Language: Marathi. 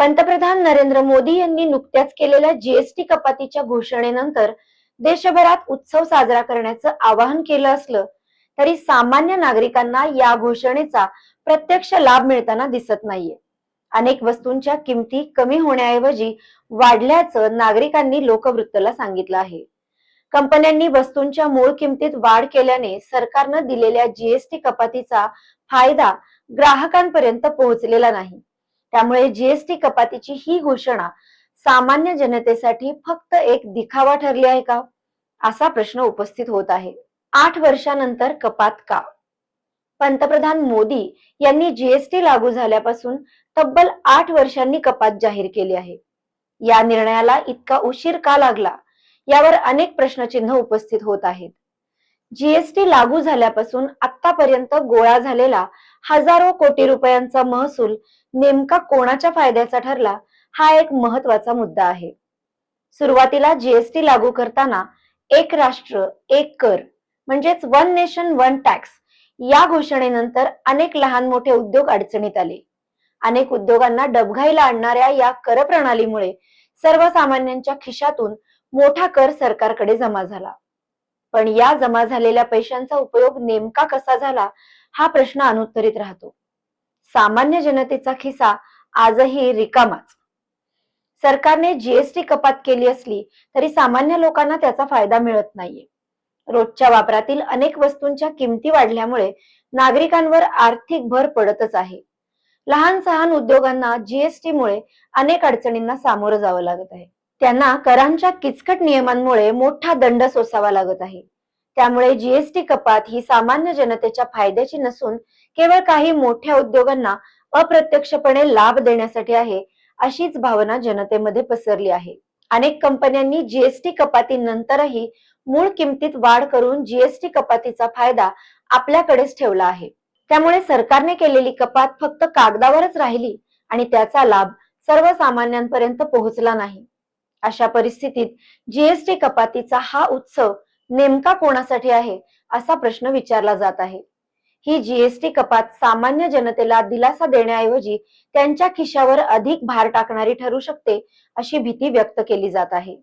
पंतप्रधान नरेंद्र मोदी यांनी नुकत्याच केलेल्या जीएसटी कपातीच्या घोषणेनंतर देशभरात उत्सव साजरा करण्याचं आवाहन केलं असलं तरी सामान्य नागरिकांना या घोषणेचा प्रत्यक्ष लाभ मिळताना दिसत नाहीये. अनेक वस्तूंच्या किमती कमी होण्याऐवजी वाढल्याचं नागरिकांनी लोकवृत्तला सांगितलं आहे. कंपन्यांनी वस्तूंच्या मूळ किमतीत वाढ केल्याने सरकारनं दिलेल्या जीएसटी कपातीचा फायदा ग्राहकांपर्यंत पोहोचलेला नाही. त्यामुळे जीएसटी कपातीची ही घोषणा सामान्य जनतेसाठी फक्त एक दिखावा ठरली आहे का? असा प्रश्न उपस्थित होत आहे. आठ वर्षानंतर कपात का? पंतप्रधान मोदी यांनी जीएसटी लागू झाल्यापासून तब्बल आठ वर्षांनी कपात जाहीर केली आहे. या निर्णयाला इतका उशीर का लागला? यावर अनेक प्रश्नचिन्ह उपस्थित होत आहेत. जीएसटी लागू झाल्यापासून आतापर्यंत गोळा झालेला हजारो कोटी रुपयांचा महसूल नेमका कोणाच्या फायद्याचा ठरला हा एक महत्त्वाचा मुद्दा आहे. सुरुवातीला जीएसटी लागू करताना एक राष्ट्र एक कर म्हणजेच वन नेशन वन टॅक्स या घोषणेनंतर अनेक लहान मोठे उद्योग अडचणीत आले. अनेक उद्योगांना डबघाईला आणणाऱ्या या कर प्रणालीमुळे सर्वसामान्यांच्या खिशातून मोठा कर सरकारकडे जमा झाला. पण या जमा झालेल्या पैशांचा उपयोग नेमका कसा झाला हा प्रश्न अनुत्तरित राहतो. सामान्य जनतेचा खिसा आजही रिकामाच. सरकारने जीएसटी कपात केली असली तरी सामान्य लोकांना त्याचा फायदा मिळत नाहीये. रोजच्या वापरातील अनेक वस्तूंच्या किमती वाढल्यामुळे नागरिकांवर आर्थिक भर पडतच आहे. लहान सहान उद्योगांना जीएसटी मुळे अनेक अडचणींना सामोरं जावं लागत आहे. त्यांना करांच्या किचकट नियमांमुळे मोठा दंड सोसावा लागत आहे. त्यामुळे जीएसटी कपात ही सामान्य जनतेच्या फायद्याची नसून केवळ काही मोठ्या उद्योगांना अप्रत्यक्षपणे लाभ देण्यासाठी आहे अशीच भावना जनतेमध्ये पसरली आहे. अनेक कंपन्यांनी जीएसटी कपातीनंतरही मूळ किमतीत वाढ करून जीएसटी कपातीचा फायदा आपल्याकडेच ठेवला आहे. त्यामुळे सरकारने केलेली कपात फक्त कागदावरच राहिली आणि त्याचा लाभ सर्वसामान्यांपर्यंत पोहोचला नाही. अशा परिस्थितीत जीएसटी कपातीचा हा उत्सव नेमका कोणासाठी आहे असा प्रश्न विचारला जात आहे. ही जीएसटी कपात सामान्य जनतेला दिलासा देण्याऐवजी त्यांच्या खिशावर अधिक भार टाकणारी ठरू शकते अशी भीती व्यक्त केली जात आहे.